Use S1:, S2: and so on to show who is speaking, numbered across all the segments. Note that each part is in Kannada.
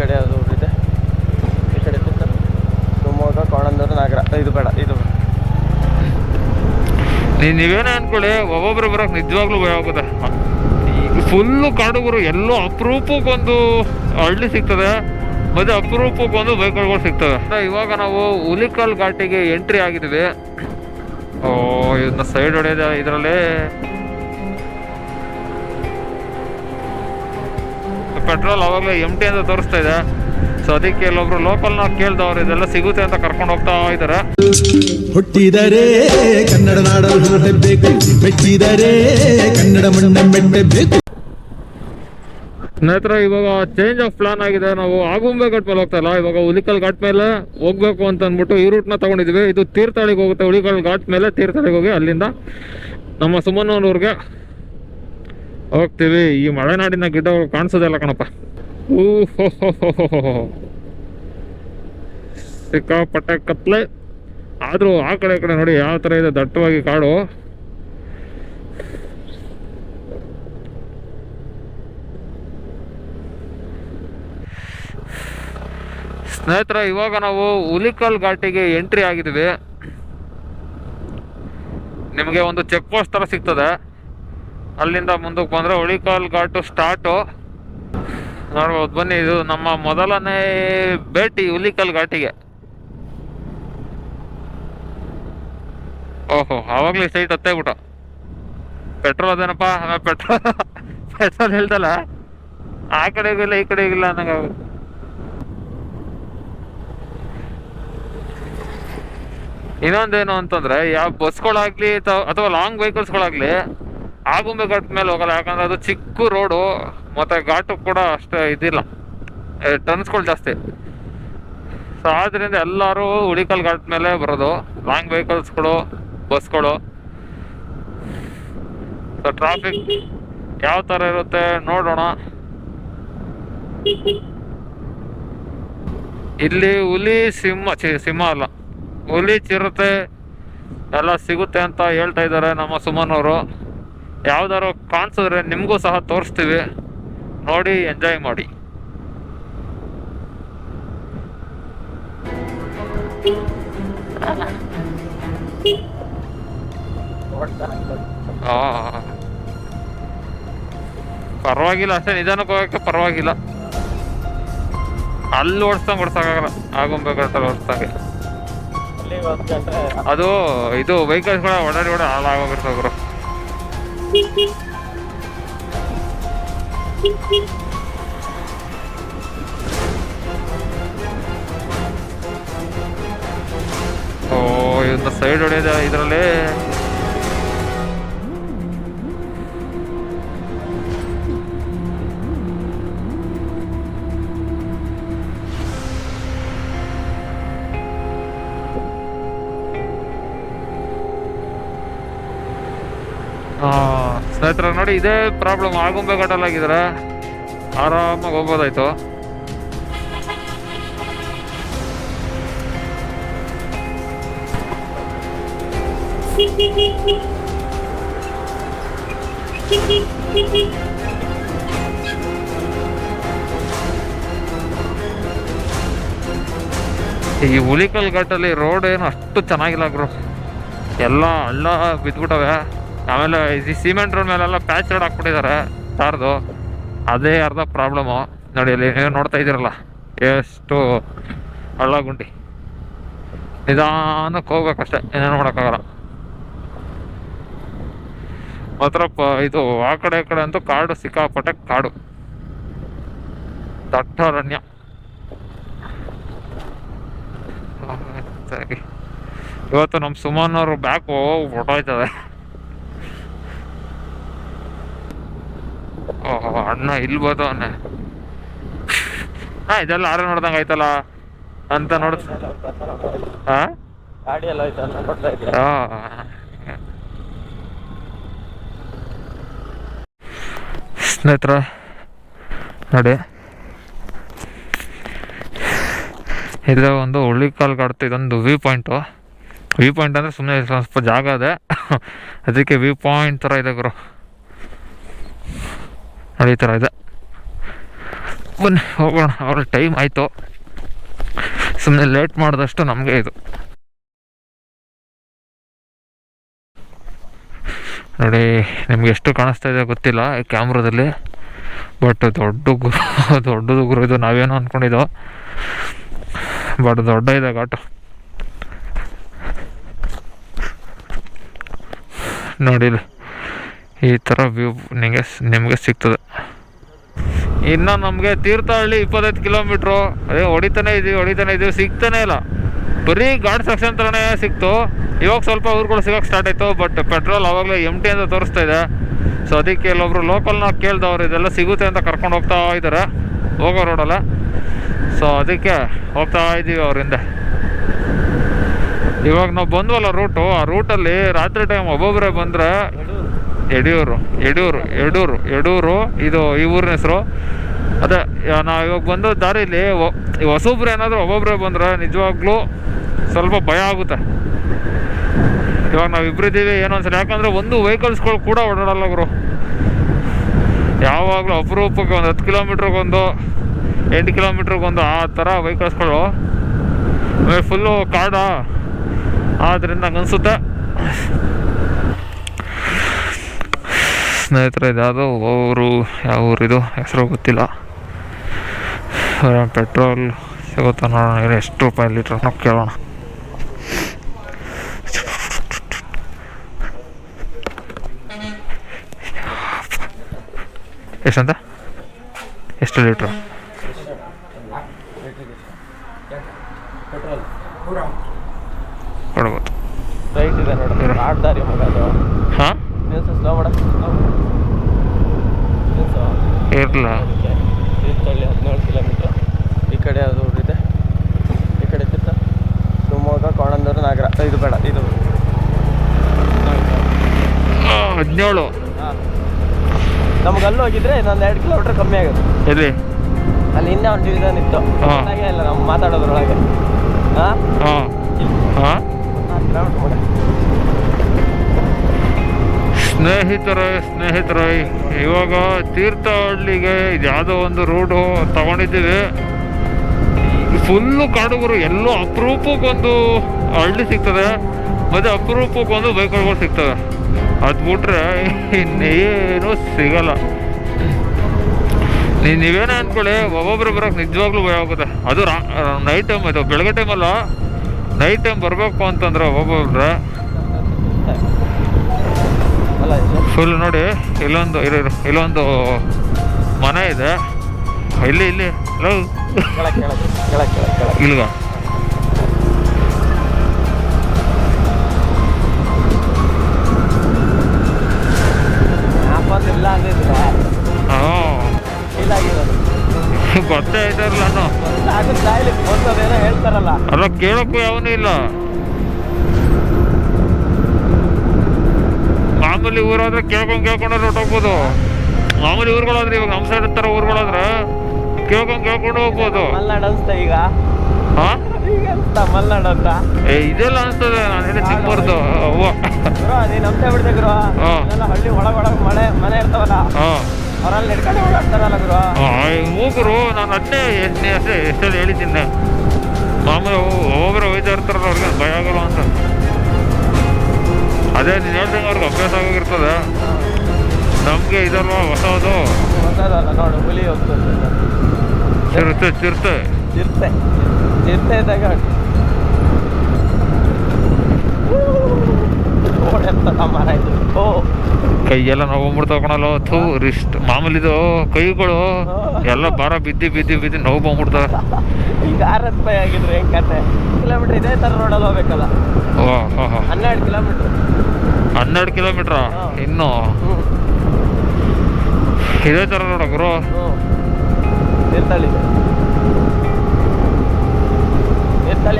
S1: ಕಡೆ ಅದು ಇದೆ ಈ ಕಡೆ ಶಿವಮೊಗ್ಗ, ಕೋಣಂದೂರು, ನಾಗರ. ಇದು ಬೇಡ, ಇದು
S2: ನೀನು ನೀವೇನೇ ಅನ್ಕೊಳ್ಳಿ, ಒಬ್ಬೊಬ್ರು ಬರೋಕೆ ನಿಜವಾಗ್ಲೂ ಭಯ ಆಗುತ್ತೆ. ಈಗ ಫುಲ್ಲು ಕಾಡುಗರು ಎಲ್ಲೋ ಅಪರೂಪಕ್ಕೊಂದು ಹಳ್ಳಿ ಸಿಗ್ತದೆ. ಮತ್ತೆ ಅಪರೂಪಕ್ಕೊಂದು ಬೈಕ್ಗಳು ಸಿಗ್ತವೆ. ಇವಾಗ ನಾವು ಹುಲಿಕಲ್ ಘಾಟಿಗೆ ಎಂಟ್ರಿ ಆಗಿದ್ದೀವಿ. ಇದನ್ನ ಸೈಡ್ ಹೊಡೆಯೋದ ಇದರಲ್ಲಿ ಪೆಟ್ರೋಲ್ ಅವಾಗಲೇ ಎಂ ಟಿ ಅಂತ ತೋರಿಸ್ತಾ ಇದೆ. ಸೊ ಅದಕ್ಕೆ ಇಲ್ಲೊಬ್ರು ಲೋಕಲ್ನ ಕೇಳ್ದವ್ರು ಇದೆಲ್ಲ ಸಿಗುತ್ತೆ ಅಂತ ಕರ್ಕೊಂಡು ಹೋಗ್ತಾ ಇದ್ದಾರೆ.
S3: ಹುಟ್ಟಿದರೆ ಕನ್ನಡ ನಾಡಲು ಹುಟ್ಟಬೇಕು ಮೆಟ್ಟಿದರೆ ಕನ್ನಡ ಮಣ್ಣ ಮೆಟ್ಟಬೇಕು
S2: ಸ್ನೇಹಿತರೆ ಇವಾಗ ಚೇಂಜ್ ಆಫ್ ಪ್ಲಾನ್ ಆಗಿದೆ. ನಾವು ಆಗುಂಬೆ ಘಾಟ್ ಮೇಲೆ ಹೋಗ್ತಾ ಇಲ್ಲ. ಇವಾಗ ಹುಲಿಕಲ್ ಘಾಟ್ ಮೇಲೆ ಹೋಗ್ಬೇಕು ಅಂತ ಅಂದ್ಬಿಟ್ಟು ಈ ರೂಟ್ನ ತಗೊಂಡಿದ್ವಿ ಇದು ತೀರ್ಥಹಳ್ಳಿಗೆ ಹೋಗುತ್ತೆ. ಹುಲಿಕಲ್ ಘಾಟ್ ಮೇಲೆ ತೀರ್ಥಹಳ್ಳಿಗೆ ಹೋಗಿ ಅಲ್ಲಿಂದ ನಮ್ಮ ಸುಮನ್ನೂರ್ಗೆ ಹೋಗ್ತೀವಿ. ಈ ಮಲೆನಾಡಿನ ಗಿಡಗಳು ಕಾಣಿಸೋದಿಲ್ಲ ಕಣಪ್ಪ. ಊ ಹೋ ಕತ್ಲೆ. ಆದರೂ ಆ ಕಡೆ ಕಡೆ ನೋಡಿ ಯಾವ ಥರ ಇದೆ ದಟ್ಟವಾಗಿ ಕಾಡು. ಸ್ನೇಹಿತರ, ಇವಾಗ ನಾವು ಹುಲಿಕಲ್ ಘಾಟಿಗೆ ಎಂಟ್ರಿ ಆಗಿದ್ವಿ ನಿಮಗೆ ಒಂದು ಚೆಕ್ ಪೋಸ್ಟ್ ಥರ ಸಿಗ್ತದೆ. ಅಲ್ಲಿಂದ ಮುಂದಕ್ಕೆ ಬಂದರೆ ಉಳಿಕಾಲ್ ಘಾಟು ಸ್ಟಾರ್ಟು. ನೋಡ್ಬೋದು, ಬನ್ನಿ, ಇದು ನಮ್ಮ ಮೊದಲನೇ ಭೇಟಿ ಹುಲಿಕಲ್ ಘಾಟಿಗೆ. ಓಹೋ, ಆವಾಗಲೇ ಸೈಟ್ ಹತ್ತೇಬಿಟ್ಟು. ಪೆಟ್ರೋಲ್ ಅದೇನಪ್ಪ? ಪೆಟ್ರೋಲ್ ಪೆಟ್ರೋಲ್ ಹೇಳ್ದಲ್ಲ ಆ ಕಡೆಗಿಲ್ಲ ಈ ಕಡೆಗಿಲ್ಲ ಅನ್ನಂಗೆ ಇನ್ನೊಂದೇನು ಅಂತಂದ್ರೆ, ಯಾವ ಬಸ್ಗಳಾಗ್ಲಿ ಅಥವಾ ಲಾಂಗ್ ವೆಹಿಕಲ್ಸ್ಗಳಾಗ್ಲಿ ಆಗುಂಬೆ ಘಾಟ್ ಮೇಲೆ ಹೋಗಲ್ಲ, ಯಾಕಂದ್ರೆ ಅದು ಚಿಕ್ಕ ರೋಡು, ಮತ್ತೆ ಘಾಟು ಕೂಡ ಅಷ್ಟು ಇದಿಲ್ಲ. ಟರ್ನ್ಸ್ಗಳು ಜಾಸ್ತಿ. ಸೊ ಆದ್ದರಿಂದ ಎಲ್ಲರೂ ಉಳಿಕಲ್ ಘಾಟ್ ಮೇಲೆ ಬರೋದು ಲಾಂಗ್ ವೆಹಿಕಲ್ಸ್ಗಳು ಬಸ್ಗಳು ಸೊ ಟ್ರಾಫಿಕ್ ಯಾವ ಥರ ಇರುತ್ತೆ ನೋಡೋಣ. ಇಲ್ಲಿ ಹುಲಿ ಸಿಂಹ ಚಿ ಸಿಂಹ ಅಲ್ಲ. ಹುಲಿ ಚಿರತೆ ಎಲ್ಲ ಸಿಗುತ್ತೆ ಅಂತ ಹೇಳ್ತಾ ಇದ್ದಾರೆ ನಮ್ಮ ಸುಮನ್ ಅವರು. ಯಾವ್ದಾರು ಕಾಣಿಸಿದ್ರೆ ನಿಮಗೂ ಸಹ ತೋರಿಸ್ತೀವಿ. ನೋಡಿ ಎಂಜಾಯ್ ಮಾಡಿ. ಪರವಾಗಿಲ್ಲ ಅಷ್ಟೇ ನಿಧಾನಕ್ಕೆ ಹೋಗಕ್ಕೆ ಪರವಾಗಿಲ್ಲ. ಅಲ್ಲಿ ಓಡಿಸ್ದಂಗೆ ಓಡಿಸೋಕ್ಕಾಗಲ್ಲ. ಆಗುಂಬೆ ಓಡಿಸ್ತಾಗೆ ಓಡಿಸ್ದಂಗೆ. ಅದು ಇದು ವೆಹಿಕಲ್ಸ್ಗಳ ಓಡಾಡಿ ಓಡಾಡಿ ಹಾಳಾಗೋಗಿರ್ತಾವ್ರು ಗುರು. ಓ ಇದನ್ನ ಸೈಡ್ ಹೊಡೆಯೋದ ಇದರಲ್ಲಿ. ಸ್ನೇಹಿತರೆ, ನೋಡಿ ಇದೇ ಪ್ರಾಬ್ಲಮ್ ಆಗುಂಬೆ ಘಟಲಾಗಿದ್ರೆ ಆರಾಮಾಗಿ ಹೋಗ್ಬೋದಾಯ್ತು. ಈ ಹುಲಿಕಲ್ ಘಾಟಲ್ಲಿ ರೋಡ್ ಏನು ಅಷ್ಟು ಚೆನ್ನಾಗಿಲ್ಲ ಬ್ರೋ ಎಲ್ಲ ಅಲ್ಲ ಬಿದ್ಬಿಟ್ಟವೆ. ಆಮೇಲೆ ಈ ಸಿಮೆಂಟ್ ರೋಡ್ ಮೇಲೆಲ್ಲ ಪ್ಯಾಚ್ ರೋಡ್ ಹಾಕ್ಬಿಟ್ಟಿದ್ದಾರೆ ಕಾರ್ದು ಅದೇ ಅರ್ಧ ಪ್ರಾಬ್ಲಮ್ಮು ನೋಡಿ ಅಲ್ಲಿ ನೀವು ನೋಡ್ತಾ ಇದ್ದೀರಲ್ಲ, ಎಷ್ಟು ಹಳ್ಳ ಗುಂಡಿ. ನಿಧಾನಕ್ಕೆ ಹೋಗ್ಬೇಕಷ್ಟೆ ಏನೇನು ಮಾಡೋಕ್ಕಾಗಲ್ಲ. ಮಾತ್ರ ಇದು ಆ ಕಡೆ ಈ ಕಡೆ ಅಂತೂ ಕಾಡು, ಸಿಕ್ಕಾಪಟ್ಟೆ ಕಾಡು. ದಟ್ಟಾರಣ್ಯ. ಸರಿ. ಇವತ್ತು ನಮ್ಮ ಸುಮನ್ ಅವರು ಬ್ಯಾಕ್ ಹೊಟ್ಟೋಯ್ತದೆ ಓಹೋ ಅಣ್ಣ ಇಲ್ಲಿ ಅಣ್ಣ ಹಾ ಇದೆಲ್ಲ ಆರ್ಡರ್ ಮಾಡ್ದಂಗೆ ಆಯ್ತಲ್ಲ? ಅಂತ ನೋಡ್. ಹಾ
S1: ಗಾಡಿ ಎಲ್ಲ ಐತೆ ಅಂತ ಕೊಡ್ತಾ ಇದ್ದೀರಾ
S2: ಆ. ಸ್ನೇಹಿತರ ನೋಡಿ. ಇದು ಒಂದು ಹುಳಿಕಾಲ್ ಕಾಡ್ತು ಇದೊಂದು ವ್ಯೂ ಪಾಯಿಂಟು ವ್ಯೂ ಪಾಯಿಂಟ್ ಅಂದರೆ ಸುಮ್ಮನೆ ಸ್ವಲ್ಪ ಜಾಗ ಇದೆ ಅದಕ್ಕೆ ವ್ಯೂ ಪಾಯಿಂಟ್ ಥರ ಇದೆ ಗುರು. ನೋಡಿ ಈ ಥರ ಇದೆ. ಬನ್ನಿ, ಹೋಗೋಣ. ಅವ್ರ ಟೈಮ್ ಆಯಿತು. ಸುಮ್ಮನೆ ಲೇಟ್ ಮಾಡಿದಷ್ಟು ನಮಗೆ ಇದು. ನೋಡಿ, ನಿಮ್ಗೆ ಎಷ್ಟು ಕಾಣಿಸ್ತಾ ಇದೆ ಗೊತ್ತಿಲ್ಲ ಕ್ಯಾಮ್ರಾದಲ್ಲಿ ಬಟ್ ದೊಡ್ಡ ಗುರು, ದೊಡ್ಡದು ಗುರು ಇದು. ನಾವೇನೋ ಅಂದ್ಕೊಂಡಿದ್ದೋ ಬಟ್ ದೊಡ್ಡ ಇದೆ ಘಾಟು. ನೋಡಿಲ್ಲ ಈ ಥರ ವ್ಯೂ ನಿಮಗೆ ನಿಮಗೆ ಸಿಗ್ತದೆ. ಇನ್ನು ನಮಗೆ ತೀರ್ಥಹಳ್ಳಿ ಇಪ್ಪತ್ತೈದು ಕಿಲೋಮೀಟ್ರು ಅದೇ ಹೊಡಿತಾನೆ ಇದೀವಿ ಹೊಡಿತಾನೆ ಇದೀವಿ, ಸಿಗ್ತಾನೆ ಇಲ್ಲ. ಬರೀ ಗಾಡ್ ಸೆಕ್ಷನ್ ತರನೇ ಸಿಕ್ತು. ಇವಾಗ ಸ್ವಲ್ಪ ಊರುಗಳು ಸಿಗೋಕೆ ಸ್ಟಾರ್ಟ್ ಆಯಿತು ಬಟ್ ಪೆಟ್ರೋಲ್ ಆವಾಗಲೇ ಎಂ ಟಿ ಅಂತ ತೋರಿಸ್ತಾ ಇದೆ. ಸೊ ಅದಕ್ಕೆ ಇಲ್ಲೊಬ್ರು ಲೋಕಲ್ನ ಕೇಳ್ದವ್ರು, ಇದೆಲ್ಲ ಸಿಗುತ್ತೆ ಅಂತ ಕರ್ಕೊಂಡು ಹೋಗ್ತಾ ಇದ್ದಾರೆ ಹೋಗೋ ರೋಡಲ್ಲ ಸೊ ಅದಕ್ಕೆ ಹೋಗ್ತಾ ಇದ್ದೀವಿ ಅವರಿಂದ. ಇವಾಗ ನಾವು ಬಂದ್ವಲ್ಲ ರೂಟು ಆ ರೂಟಲ್ಲಿ ರಾತ್ರಿ ಟೈಮ್ ಒಬ್ಬೊಬ್ಬರೇ ಬಂದರೆ ಯಡಿಯೂರು ಯಡಿಯೂರು ಯಡೂರು ಯಡೂರು ಇದು ಈ ಊರಿನ ಹೆಸರು. ಅದೇ ನಾವು ಇವಾಗ ಬಂದು ದಾರಿಲಿ ಹೊಸೊಬ್ರು ಏನಾದರೂ ಒಬ್ಬೊಬ್ಬರೇ ಬಂದರೆ ನಿಜವಾಗ್ಲೂ ಸ್ವಲ್ಪ ಭಯ ಆಗುತ್ತೆ. ಇವಾಗ ನಾವು ಇಬ್ಬರಿದ್ದೀವಿ ಏನೋ ಅನ್ಸಲ್ಲ ಯಾಕಂದರೆ ಒಂದು ವೆಹಿಕಲ್ಸ್ಗಳು ಕೂಡ ಓಡಾಡಲ್ಲ ಗುರು. ಯಾವಾಗಲೂ ಅಪರೂಪಕ್ಕೆ ಒಂದು ಹತ್ತು ಕಿಲೋಮೀಟ್ರಿಗೊಂದು ಎಂಟು ಕಿಲೋಮೀಟ್ರಿಗೊಂದು ಆ ಥರ ವೆಹಿಕಲ್ಸ್ಗಳು ಆಮೇಲೆ ಫುಲ್ಲು ಕಾಡ ಆದ್ದರಿಂದ ಅನಿಸುತ್ತೆ. ಸ್ನೇಹಿತರೆ ಇದಾದ ಊರು ಯಾವ ಊರಿದು ಹೆಸರು ಗೊತ್ತಿಲ್ಲ. ಪೆಟ್ರೋಲ್ ಸಿಗುತ್ತಾ ನೋಡೋಣ ಎಷ್ಟು ರೂಪಾಯಿ ಲೀಟ್ರ್ ನಾವು ಕೇಳೋಣ. ಎಷ್ಟಂತ? ಎಷ್ಟು ಲೀಟ್ರ್? ಕೊಡ್ಬೋದು. ಹಾಂ?
S1: ನಿಲ್ಸು ಸ್ಲೋ ಮಾಡ. ಇರಲ? ತೀರ್ಥಹಳ್ಳಿ ಹದಿನೇಳು ಕಿಲೋಮೀಟ್ರ್ ಈ ಕಡೆ ಅದು ಇದೆ. ಈ ಕಡೆ ತೀರ್ಥ ಶಿವಮೊಗ್ಗ ಕೋಣಂದೂರು ನಾಗರ. ಇದು ಬೇಡ ಇದು
S2: ಹದಿನೇಳು.
S1: ಹಾಂ. ನಮ್ಗೆ ಅಲ್ಲಿ ಹೋಗಿದ್ರೆ ಇನ್ನೊಂದು ಎರಡು ಕಿಲೋಮೀಟ್ರ್ ಕಮ್ಮಿ ಆಗುತ್ತೆ.
S2: ಎಲ್ಲಿ?
S1: ಅಲ್ಲಿ ಇನ್ನೂ ಒಂದು ಡಿವಿಷನ್
S2: ಹಾ.
S1: ಹಾಗೆ ಇಲ್ಲ ನಾವು ಮಾತಾಡೋದ್ರೊಳಗೆ. ಹಾಂ?
S2: ಹಾಂ. ಹಾಂ?
S1: ಕಿಲೋಮೀಟ್ರ್
S2: ಸ್ನೇಹಿತರೆ, ಸ್ನೇಹಿತರೇ, ಇವಾಗ ತೀರ್ಥಹಳ್ಳಿಗೆ ಯಾವುದೋ ಒಂದು ರೋಡು ತಗೊಂಡಿದ್ದೀವಿ. ಫುಲ್ಲು ಕಾಡುಗರು, ಎಲ್ಲೋ ಅಪರೂಪಕ್ಕೊಂದು ಹಳ್ಳಿ ಸಿಗ್ತದೆ. ಮತ್ತು ಅಪರೂಪಕ್ಕೊಂದು ಬೈಕ್ಗಳು ಸಿಗ್ತವೆ. ಅದು ಬಿಟ್ರೆ ಇನ್ನೇನು ಸಿಗಲ್ಲ. ನೀವು ನೀವೇನೇ ಅಂದ್ಕೊಳ್ಳಿ ಒಬ್ಬೊಬ್ರು ಬರೋಕ್ಕೆ ನಿಜವಾಗ್ಲೂ ಭಯ ಆಗುತ್ತೆ. ಅದು ನೈಟ್ ಟೈಮ್ ಆಯಿತು ಬೆಳಗ್ಗೆ ಟೈಮಲ್ಲ ನೈಟ್ ಟೈಮ್ ಬರಬೇಕು ಅಂತಂದ್ರೆ ಒಬ್ಬೊಬ್ರೆ.
S1: ಇದು
S2: ಫುಲ್ ನೋಡಿ ಇಲ್ಲೊಂದು ಇರು ಇಲ್ಲೊಂದು ಮನೆ ಇದೆ. ಇಲ್ಲಿ ಇಲ್ಲಿ ಇಲ್ಗ ಗೊತ್ತೇ
S1: ಹೇಳ್ತಾರಲ್ಲ.
S2: ಅಲ್ಲ ಕೇಳಕ್ಕೂ ಯಾವನೂ ಇಲ್ಲ. ಮಾಮೂಲಿ ಊರಾದ್ರೆ ಕೇಳ್ಕೊಂಡು ಕೇಳ್ಕೊಂಡು ಹೋಗ್ಬೋದು ಮಾಮೂಲಿ ಊರುಗಳಾದ್ರೆ ಇವಾಗ ನಮ್ಮ ಸೈಡ್ ಥರ ಊರುಗಳಾದ್ರೆ ಕೇಳ್ಕೊಂಡು ಕೇಳ್ಕೊಂಡು ಹೋಗ್ಬೋದು.
S1: ಮಲ್ನಾಡು ಅನ್ಸ್ತಾ ಈಗ?
S2: ಹಾಂ?
S1: ಮಲ್ನಾಡು ಅಂತ?
S2: ಏ ಇದೆಲ್ಲ ಅನ್ಸ್ತದೆ. ನಾನು ಹೇಳಿ ಚಿಕ್ಕಬಾರ್ದು
S1: ನೀನು ಅಂತೆ ಬಿಡ್ದೆ ಗುರು. ಹಳ್ಳಿ ಒಳಗೆ ಒಳಗೆ ಮಳೆ ಮನೆ ಇರ್ತಾವಲ್ಲ?
S2: ಹಾಂ.
S1: ಅವರಲ್ಲಿ ನಡ್ಕೊಂಡು ಓಡಾಡ್ತಾರಲ್ಲ ಗುರು.
S2: ಮೂಗರು ನಾನು ಅಷ್ಟೇ ಅಷ್ಟೇ ಎಷ್ಟು ಎಷ್ಟೆಲ್ಲ ಹೇಳಿದ್ದೀನಿ. ಮಾಮೂಲಿ ಹೋಗ್ರೆ ಹೋಯ್ತಾ ಇರ್ತಾರಲ್ಲ ಅವ್ರಿಗೆ ಭಯ ಆಗಲ್ಲ ಅಂತ. ಅದೇ ನೀನು ಹೇಳ್ದಂಗೆ ಅವ್ರಿಗೆ ಅಭ್ಯಾಸ ಆಗೋಗಿರ್ತದೆ. ನಮಗೆ ಇದನ್ನ ಹೊಸದು?
S1: ಹೊಸದಲ್ಲ ನೋಡು ಹುಲಿ ಹೋಗ್ತದೆ
S2: ಚಿರುತ್ತೆ ಚಿರುತ್ತೆ
S1: ಚಿರತೆ. ಚಿರತೆ ಇದ್ದಾಗ ಓಡೆರ್ತದ ಮರ ಇದು. ಓ.
S2: ಕೈಯೆಲ್ಲ ನಾವು ಬಂದ್ಬಿಡ್ತಾವ ಕಣಲ್ಲ ಥೂ ರಿಸ್ಟ್. ಮಾಮೂಲಿದು ಕೈಗಳು ಎಲ್ಲ ಭಾರ ಬಿದ್ದಿ ಬಿದ್ದಿ ಬಿದ್ದಿ ನೋವು ಬಂದ್ಬಿಡ್ತ
S1: ಈಗ ಆರತ್ ಪೈ ಆಗಿದ್ರೆ ಹೆಂಗ್ ಕತೆ? ಕಿಲೋಮೀಟರ್ ಇದೇ ಥರ ರೋಡಲ್ಲಿ ಹೋಗ್ಬೇಕಲ್ಲ?
S2: ಓ ಹೋ ಹೋ.
S1: ಹನ್ನೆರಡು ಕಿಲೋಮೀಟ್ರ್.
S2: ಹನ್ನೆರಡು ಕಿಲೋಮೀಟ್ರ? ಇನ್ನು? ಇದೇ ಥರ
S1: ನೋಡ ಗುರು.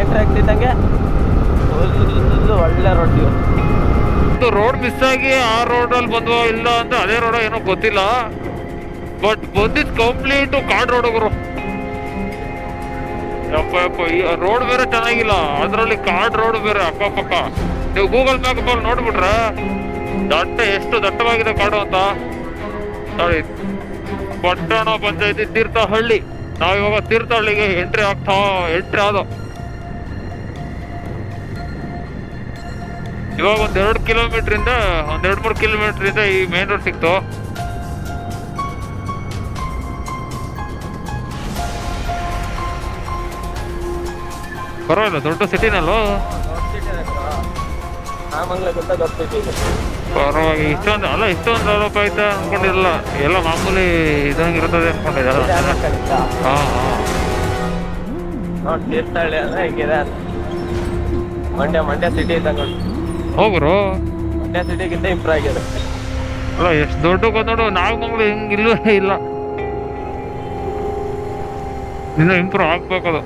S1: ಎಂಟ್ರಿ ಆಗ್ತಿದ್ದಂಗೆ ಒಳ್ಳೆ ರೋಡ್
S2: ಇದು. ರೋಡ್ ಮಿಸ್ ಆಗಿ ಆ ರೋಡಲ್ಲಿ ಬಂದ್ವೋ ಇಲ್ಲ ಅಂತ ಅದೇ ರೋಡ ಏನೋ ಗೊತ್ತಿಲ್ಲ. ಬಟ್ ಬಂದಿದ್ ಕಂಪ್ಲೀಟ್ ಕಾಡ್ ರೋಡ್ ಗುರು. ಯಪ್ಪ ಯಪ್ಪ ಈ ರೋಡ್ ಬೇರೆ ಚೆನ್ನಾಗಿಲ್ಲ. ಅದರಲ್ಲಿ ಕಾಡ್ ರೋಡ್ ಬೇರೆ ಅಕ್ಕಪಕ್ಕ. ನೀವು ಗೂಗಲ್ ಮ್ಯಾಪ್ ಅಲ್ಲಿ ನೋಡ್ಬಿಟ್ರೆ ದಟ್ಟ ಎಷ್ಟು ದಟ್ಟವಾಗಿದೆ ಕಾಡು ಅಂತ. ಸಾರಿ ಪಟ್ಟಣ ಪಂಚಾಯತಿ ತೀರ್ಥಹಳ್ಳಿ. ನಾವಿವಾಗ ತೀರ್ಥಹಳ್ಳಿಗೆ ಎಂಟ್ರಿ ಆಗ್ತಾ ಎಂಟ್ರಿ ಆದ ಇವಾಗ ಒಂದ್ ಎರಡು ಕಿಲೋಮೀಟರ್ ಇಂದ, ಒಂದ್ ಎರಡ್ ಮೂರು ಇಂದ ಈ ಮೇನ್ ರೋಡ್ ಸಿಕ್ತು. ಪರವಾಗಿಲ್ಲ, ದೊಡ್ಡ ಸಿಟಿನಲ್ಲೋ
S1: ನಾಮಂಗ್ಲ ಗೊತ್ತಾ ದೊಡ್ಡ
S2: ಪರವಾಗಿ ಇಷ್ಟೊಂದು ಅಲ್ಲ ಇಷ್ಟೊಂದು ಡೆವಲಪ್ ಆಯ್ತಾ ಅನ್ಕೊಂಡಿರಲ್ಲ ಎಲ್ಲ ಮಾಮೂಲಿ ಇದಂಗೆ ಇರ್ತದೆ ಅನ್ಕೊಂಡಿದ್ದೆ? ಹಾ ಹಾ.
S1: ನೋಡ್ ತೀರ್ಥಹಳ್ಳಿ ಅಂದ್ರೆ ಹಿಂಗಿದೆ. ಮಂಡ್ಯ ಮಂಡ್ಯ ಸಿಟಿ ಉಂಟು.
S2: ಹೋಗ್ರು
S1: ಮಂಡ್ಯ ಸಿಟಿಗಿಂತ ಇಂಪ್ರೂವ್ ಆಗಿದೆ.
S2: ಅಲ್ಲ ಎಷ್ಟು ದೊಡ್ಡ ನೋಡು ನಾಗಮಂಗ್ಳು ಹಿಂಗ್ ಇಲ್ಲವೇ ಇಲ್ಲ. ಇನ್ನೂ ಇಂಪ್ರೂವ್ ಆಗ್ಬೇಕದು